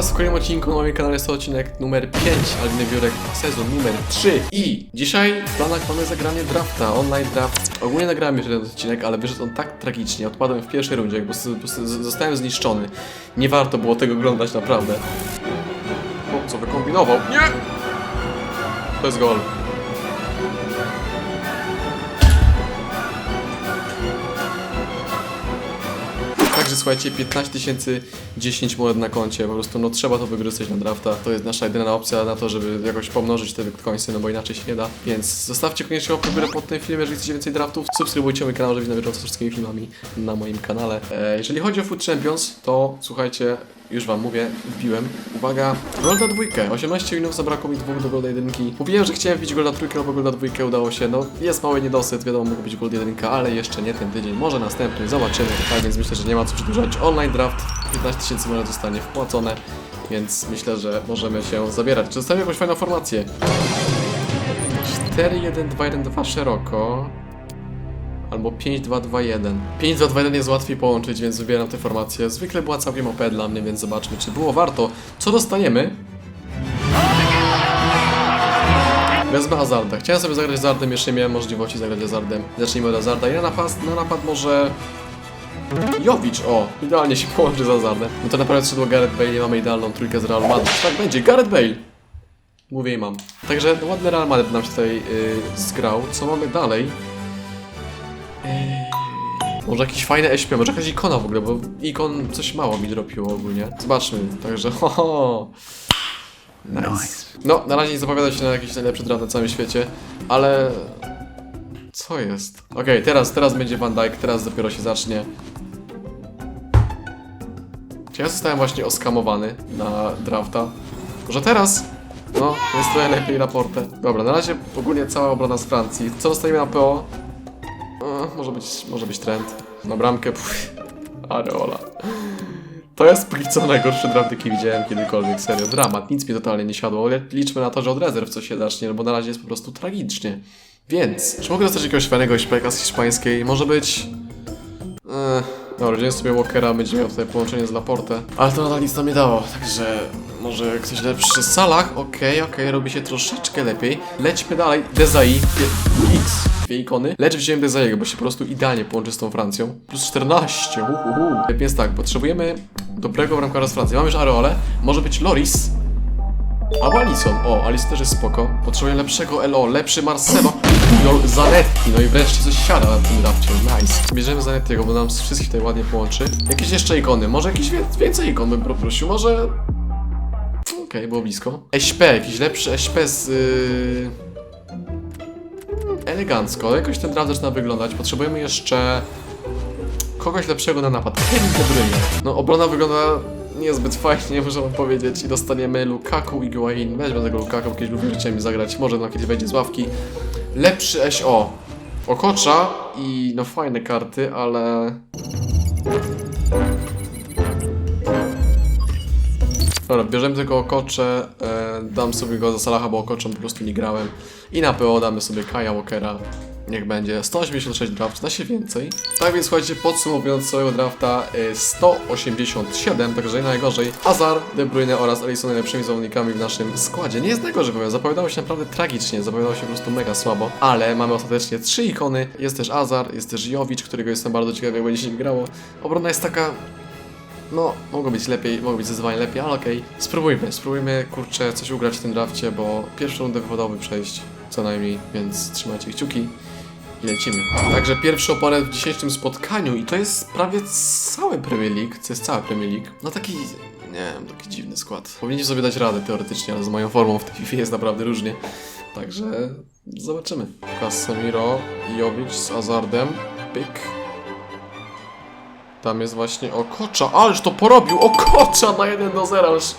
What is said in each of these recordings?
was w kolejnym odcinku na moim kanale jest to odcinek numer 5, Aliny Biurek, sezon numer 3 i dzisiaj w planach mamy zagranie drafta, online draft. Ogólnie nagrałem już jeden odcinek, ale wyszedł on tak tragicznie, odpadłem w pierwszej rundzie, z- zostałem zniszczony. Nie warto było tego oglądać, naprawdę. O, co wykombinował? Nie! To jest gol. Także słuchajcie, 15 tysięcy 10 monet na koncie, po prostu no trzeba to wykorzystać na drafta. To jest nasza jedyna opcja na to, żeby jakoś pomnożyć te bitcoinsy, no bo inaczej się nie da. Więc zostawcie koniecznie łapkę górę pod tym filmem, jeżeli chcecie więcej draftów. Subskrybujcie mój kanał, żeby na bieżąco z wszystkimi filmami na moim kanale. E, jeżeli chodzi o Food Champions, to słuchajcie, już wam mówię, wbiłem. Uwaga, Golda dwójkę. 18 minut zabrakło mi dwóch do Golda jedynki. Mówiłem, że chciałem wbić Golda trójkę, bo Golda dwójkę udało się. No, jest mały niedosyt, wiadomo, mógł być Gold jedynka, ale jeszcze nie ten tydzień, może następny, zobaczymy. Tak więc myślę, że nie ma co przedłużać. Online draft, 15 tysięcy monet zostanie wpłacone, więc myślę, że możemy się zabierać. Czy dostałem jakąś fajną formację? 4, 1, 2, 1, 2 szeroko. Albo 5-2-2-1. 5-2-2-1 jest łatwiej połączyć, więc wybieram tę formację. Zwykle była całkiem OP dla mnie, więc zobaczmy, czy było warto. Co dostaniemy? Wezmę Azarda. Chciałem sobie zagrać Azardem, jeszcze nie miałem możliwości zagrać Azardem. Zacznijmy od Azarda. Na napad, na napad może... Jowicz, o! Idealnie się połączy z Azardem. No to naprawdę skrzydło Gareth Bale, nie mamy idealną trójkę z Real Madrid. Tak będzie, Gareth Bale! Mówię i mam. Także no, ładny Real Madrid nam się tutaj yy, zgrał. Co mamy dalej? Może jakiś fajny SP, może jakaś ikona w ogóle, bo ikon coś mało mi dropiło ogólnie. Zobaczmy, także ho, ho. Nice. No, na razie nie zapowiada się na jakiś najlepszy draft na całym świecie, ale... Co jest? Okej, teraz, teraz będzie Van Dijk, teraz dopiero się zacznie. Czy ja zostałem właśnie oskamowany na drafta? Może teraz? No, jest trochę lepiej raportę. Dobra, na razie ogólnie cała obrona z Francji. Co dostajemy na PO? E, może być, może być trend. Na bramkę, pff, Areola. To jest póki co najgorszy draft, jaki widziałem kiedykolwiek, serio. Dramat, nic mi totalnie nie siadło, liczmy na to, że od rezerw coś się zacznie, no bo na razie jest po prostu tragicznie. Więc, czy mogę dostać jakiegoś fajnego śpeka z hiszpańskiej? Może być... Eee, dobra, wziąłem sobie Walkera, będzie miał tutaj połączenie z Laporte. Ale to nadal nic nam nie dało, także może ktoś lepszy. Salah, okej, okej, robi się troszeczkę lepiej. Lećmy dalej. Dezai, X, dwie ikony. Lecz wziąłem Dezaiego, bo się po prostu idealnie połączy z tą Francją. Plus 14, uhuhu. Więc tak, potrzebujemy dobrego bramkarza z Francji. Mamy już Areole, może być Loris. Albo Alison. O, Alison też jest spoko. Potrzebujemy lepszego LO, lepszy Marcelo. No, Zanetti. No i wreszcie coś siada na tym drafcie. Nice. Bierzemy Zanettiego, bo nam wszystkich tutaj ładnie połączy. Jakieś jeszcze ikony. Może jakieś więcej ikon bym poprosił. Może... Okej, było blisko. SP, jakiś lepszy SP z... Yy... Elegancko. Jakoś ten draft zaczyna wyglądać. Potrzebujemy jeszcze... Kogoś lepszego na napad. Kevin De. No, obrona wygląda niezbyt fajnie, muszę wam powiedzieć. I dostaniemy Lukaku i Guain. Weźmy tego Lukaku, kiedyś lubię chciałem mi zagrać. Może no kiedyś wejdzie z ławki. Lepszy SO. Okocza i no fajne karty, ale... Dobra, bierzemy tylko Okocze, e, dam sobie go za Salaha, bo Okoczem po prostu nie grałem. I na PO damy sobie Kaja Walkera. Niech będzie 186 draft, da się więcej. Tak więc słuchajcie, podsumowując całego drafta, e, 187, także nie najgorzej. Azar, De Bruyne oraz Alisson najlepszymi zawodnikami w naszym składzie. Nie jest najgorzej, powiem, zapowiadało się naprawdę tragicznie, zapowiadało się po prostu mega słabo, ale mamy ostatecznie trzy ikony. Jest też Azar, jest też Jowicz, którego jestem bardzo ciekawy, jak będzie się grało. Obrona jest taka no, mogło być lepiej, mogło być zdecydowanie lepiej, ale okej. Spróbujmy, spróbujmy, kurczę, coś ugrać w tym drafcie, bo pierwszą rundę wywodowy przejść co najmniej, więc trzymajcie kciuki lecimy. Także pierwszy oponent w dzisiejszym spotkaniu i to jest prawie cały Premier League, to jest cały Premier League. No taki, nie wiem, taki dziwny skład. Powinniście sobie dać radę teoretycznie, ale z moją formą w tej FIFA jest naprawdę różnie. Także zobaczymy. Casemiro, Jowicz z Azardem, pyk. Tam jest właśnie Okocza, ależ to porobił! Okocza na 1 do 0, ależ...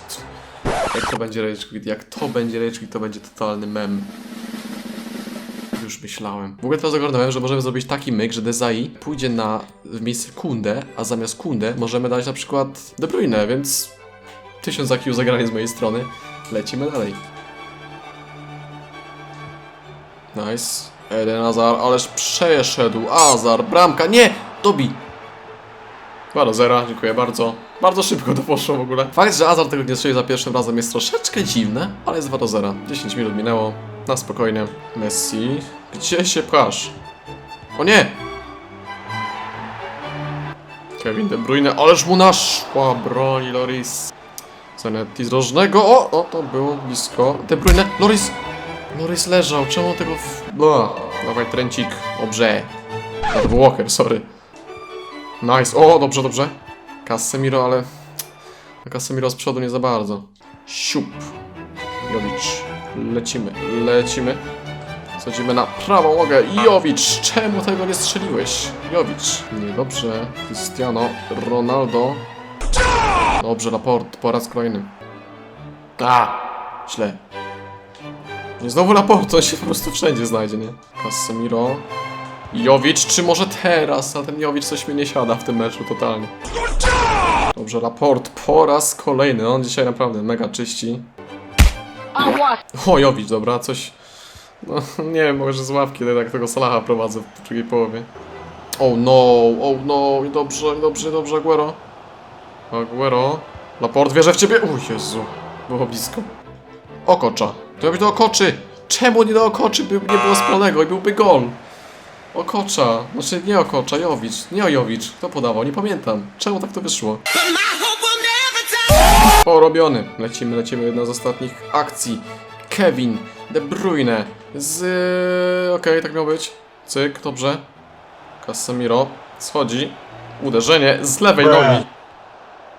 Jak to będzie Rage Quit? Jak to będzie Rage Quit, to będzie totalny mem. Już myślałem. W ogóle teraz ogarnąłem, że możemy zrobić taki myk, że Dezai pójdzie na w miejsce Kunde, a zamiast Kunde możemy dać na przykład De Bruyne, więc 1000 IQ zagranie z mojej strony. Lecimy dalej. Nice. Eden Azar, ależ przeszedł. Azar, bramka, nie! Dobi! 2 do 0, dziękuję bardzo. Bardzo szybko to poszło w ogóle. Fakt, że Azar tego nie strzelił za pierwszym razem jest troszeczkę dziwne, ale jest 2 do 0. 10 minut minęło, na spokojnie. Messi, gdzie się pchasz? O nie! Kevin De Bruyne, ależ mu naszła broni Loris. Zanetti z rożnego, o, o, to było blisko. De Bruyne, Loris, Loris leżał, czemu tego w... Bla. Dawaj trencik, dobrze. Był Walker, sorry. Nice, o, dobrze, dobrze. Casemiro, ale... Casemiro z przodu nie za bardzo. Siup. Jowicz. Lecimy, lecimy. Schodzimy na prawą nogę. Jowicz, czemu tego nie strzeliłeś? Jowicz. Niedobrze. Cristiano Ronaldo. Dobrze, Laport, po raz kolejny. A, źle. Nie znowu Laport, on się po prostu wszędzie znajdzie, nie? Casemiro. Jowicz, czy może teraz? A ten Jowicz coś mi nie siada w tym meczu totalnie. Dobrze, Laport po raz kolejny. On dzisiaj naprawdę mega czyści. O, Jowicz, dobra, coś... No, nie wiem, może z ławki tak tego Salaha prowadzę w drugiej połowie. Oh no, oh no, dobrze, dobrze, dobrze, Aguero. Aguero. Laport wierzę w ciebie. O Jezu, było blisko. Okocza. To ja do okoczy. Czemu nie do okoczy? By, nie było spalonego i byłby gol. Okocza. Znaczy nie Okocza, Jowicz. Nie Ojowicz. Kto podawał? Nie pamiętam. Czemu tak to wyszło? Porobiony. Lecimy, lecimy. Jedna z ostatnich akcji. Kevin De Bruyne z... Okej, tak miał być. Cyk, dobrze. Casemiro schodzi. Uderzenie z lewej nogi.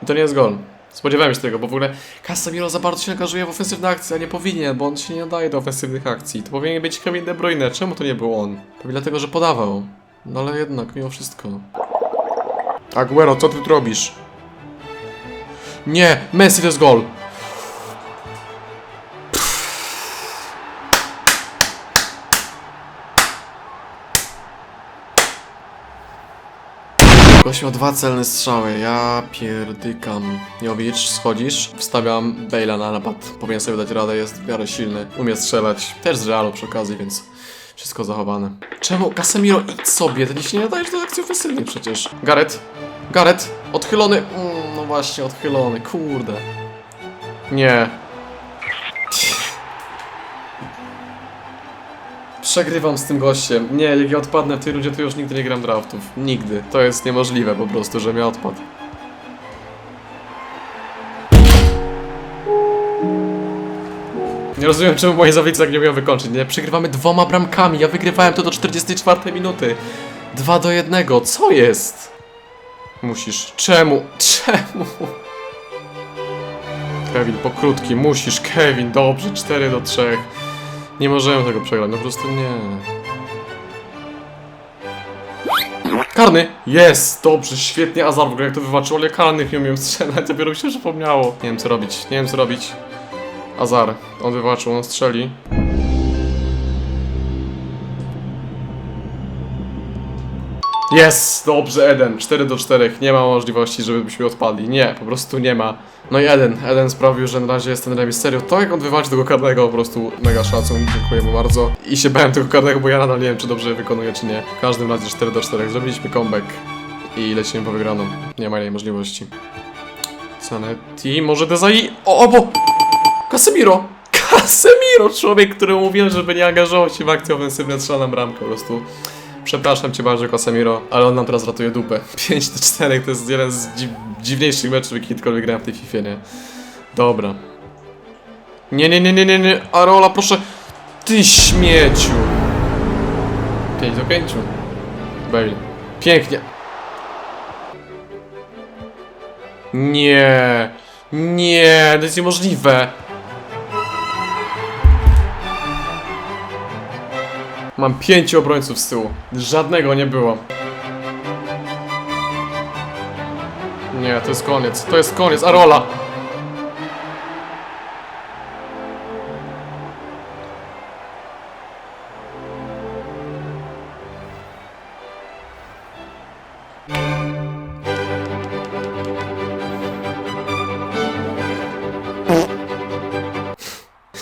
I to nie jest gol. Spodziewałem się tego, bo w ogóle Casemiro za bardzo się angażuje w ofensywne akcje, a nie powinien, bo on się nie nadaje do ofensywnych akcji. To powinien być Kevin De Bruyne. Czemu to nie był on? Pewnie dlatego, że podawał. No ale jednak, mimo wszystko. Aguero, co ty tu robisz? Nie, Messi to jest gol. Gość miał dwa celne strzały, ja pierdykam. Jowicz, schodzisz, wstawiam Bale'a na napad. Powinien sobie dać radę, jest w miarę silny, umie strzelać. Też z Realu przy okazji, więc wszystko zachowane. Czemu? Casemiro, idź sobie, ty się nie nadajesz do akcji ofensywnej przecież. Gareth, Gareth, odchylony. Mm, no właśnie, odchylony, kurde. Nie. Przegrywam z tym gościem. Nie, jak ja odpadnę w tej rundzie, to już nigdy nie gram draftów. Nigdy. To jest niemożliwe po prostu, że mnie odpadł. Nie rozumiem, czemu moi zawodnicy tak nie umieją wykończyć. Nie, przegrywamy dwoma bramkami. Ja wygrywałem to do 44 minuty. 2 do 1. Co jest? Musisz. Czemu? Czemu? Kevin, pokrótki. Musisz, Kevin. Dobrze, 4 do 3. Nie możemy tego przegrać, no po prostu nie. Karny! Jest! Dobrze, świetnie Azar w ogóle jak to wywalczył, ale karnych nie umiem strzelać, dopiero mi się przypomniało. Nie wiem co robić, nie wiem co robić. Azar, on wywalczył, on strzeli. Jest! Dobrze, Eden. 4 do 4. Nie ma możliwości, żebyśmy odpadli. Nie, po prostu nie ma. No i Eden. Eden sprawił, że na razie jest ten remis. Serio, to jak on wywalczy tego karnego, po prostu mega szacun. Dziękuję mu bardzo. I się bałem tego karnego, bo ja nadal nie wiem, czy dobrze je wykonuję, czy nie. W każdym razie 4 do 4. Zrobiliśmy comeback. I lecimy po wygraną. Nie ma innej możliwości. Zanetti, może Dezai... O, o, bo... Casemiro! Casemiro! Człowiek, który mówiłem, żeby nie angażował się w akcje ofensywne, strzela na bramkę po prostu. Przepraszam cię bardzo, Casemiro, ale on nam teraz ratuje dupę. 5 do 4 to jest jeden z dzi dziwniejszych meczów, jaki kiedykolwiek grałem w tej FIFA, nie? Dobra. Nie, nie, nie, nie, nie, nie. Arola, proszę. Ty śmieciu. 5 do 5. Bale. Pięknie. Nie. Nie, to jest niemożliwe. Mam pięciu obrońców z tyłu. Żadnego nie było. Nie, to jest koniec. To jest koniec. Arola!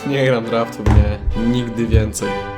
Nie gram draftu, nie. Nigdy więcej.